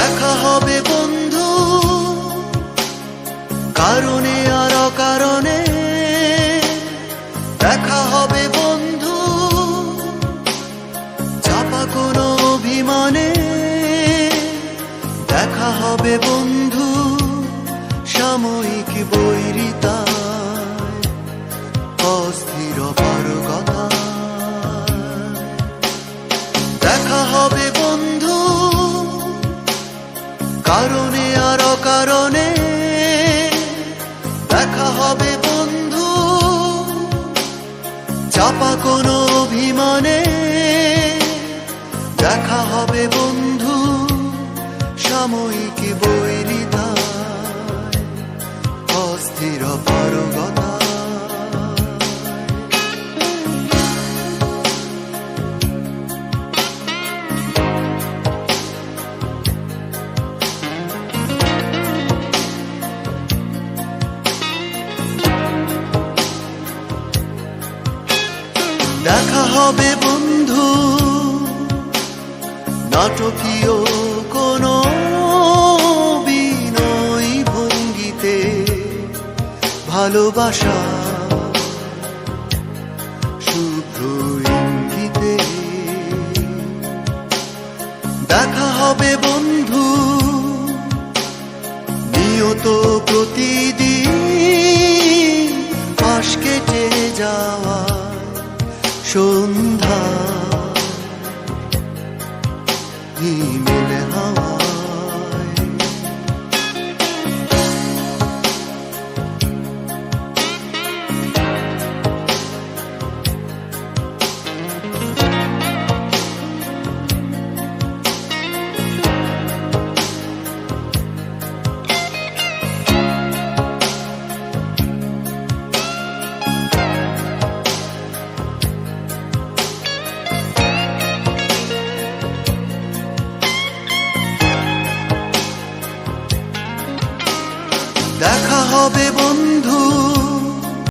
দেখা হবে বন্ধু। কারণে আর কারণে দেখা হবে বন্ধু। চাপা কোনো অভিমানে দেখা হবে বন্ধু। সাময়িক বৈরিতা, অস্থির কথা দেখা হবে কারণে আর কারণে দেখা হবে বন্ধু চাপা কোনো অভিমানে। দেখা হবে বন্ধু। নাটকীয় কোন বিনয় ভঙ্গিতে ভালোবাসা শুভ্র ইঙ্গিতে দেখা হবে বন্ধু। নিয়ত প্রতিদিন পাশ কেটে যাওয়া সন্ধ্যা। হিমেল হাওয়ায় দেখা হবে বন্ধু।